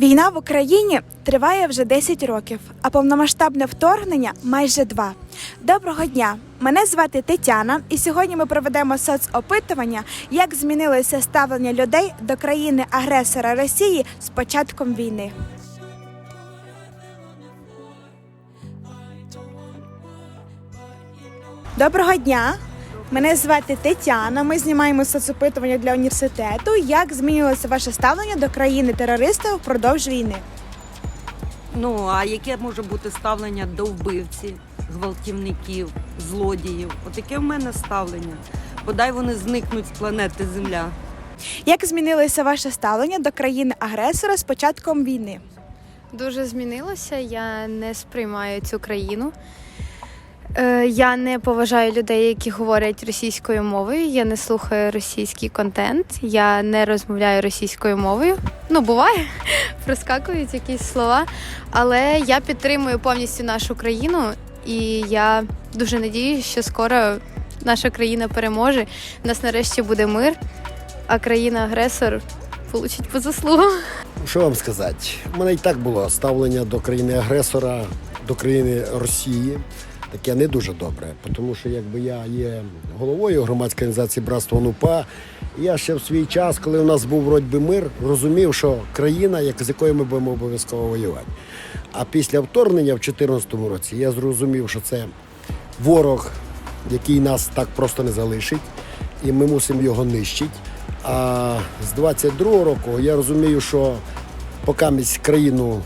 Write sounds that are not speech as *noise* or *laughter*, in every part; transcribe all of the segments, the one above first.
Війна в Україні триває вже 10 років, а повномасштабне вторгнення майже два. Доброго дня! Мене звати Тетяна, і сьогодні ми проведемо соцопитування, як змінилося ставлення людей до країни-агресора Росії з початком війни. Доброго дня! Мене звати Тетяна. Ми знімаємо соцопитування для університету. Як змінилося ваше ставлення до країни-терориста впродовж війни? Ну а яке може бути ставлення до вбивці, гвалтівників, злодіїв? Отаке в мене ставлення. Бодай вони зникнуть з планети Земля. Як змінилося ваше ставлення до країни-агресора з початком війни? Дуже змінилося. Я не сприймаю цю країну. Е, Я не поважаю людей, які говорять російською мовою. Я не слухаю російський контент. Я не розмовляю російською мовою. Ну, буває, *laughs* проскакують якісь слова. Але я підтримую повністю нашу країну, і я дуже надіюся, що скоро наша країна переможе. У нас нарешті буде мир, а країна-агресор получить по заслугам. Що вам сказати? У мене і так було ставлення до країни-агресора, до країни Росії. Таке не дуже добре, тому що якби я є головою громадської організації Братство ОНУПА, я ще в свій час, коли у нас був вроді мир, розумів, що країна, як з якою ми будемо обов'язково воювати. А після вторгнення в 2014 році я зрозумів, що це ворог, який нас так просто не залишить, і ми мусимо його нищити. А з 22-го року я розумію, що поки країну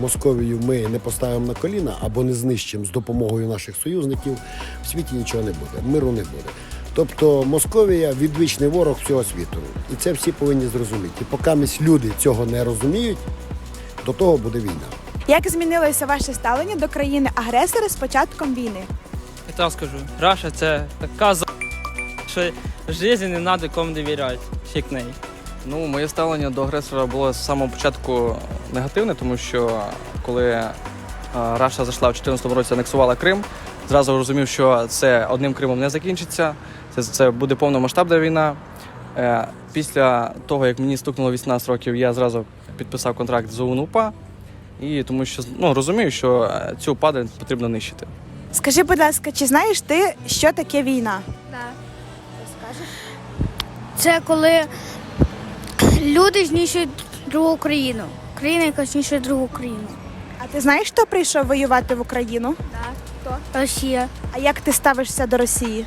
Московію ми не поставимо на коліна або не знищимо з допомогою наших союзників, в світі нічого не буде, миру не буде. Тобто Московія відвічний ворог всього світу. І це всі повинні зрозуміти. І поки люди цього не розуміють, до того буде війна. Як змінилося ваше ставлення до країни-агресора з початком війни? Я так скажу, Раша це така за що в житті не треба кому довіряти, як неї. Ну, моє ставлення до агресора було з самого початку негативне, тому що коли е, Раша зайшла в 2014 році, анексувала Крим, зразу розумів, що це одним Кримом не закінчиться. Це, це буде повномасштабна війна. Е, Після того, як мені стукнуло 18 років, я зразу підписав контракт з ОУН-УПА, і тому що ну, розумію, що е, цю падаль потрібно нищити. Скажи, будь ласка, чи знаєш ти, що таке війна? Це коли люди знищують другу країну. Країна, яка знищує другу країну. А ти знаєш, хто прийшов воювати в Україну? Росія. А як ти ставишся до Росії?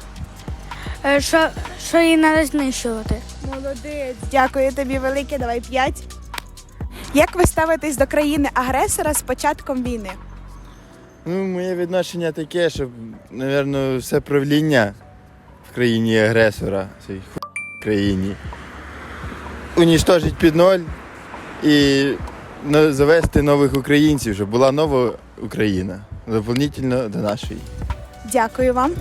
Е, Що, що її треба знищувати? Молодець, дякую тобі велике. Давай п'ять. Як ви ставитесь до країни-агресора з початком війни? Ну, моє відношення таке, що, мабуть, все правління в країні агресора, цій ху... країні, уніштожить під ноль і завести нових українців, щоб була нова Україна, доповнительно до нашої. Дякую вам.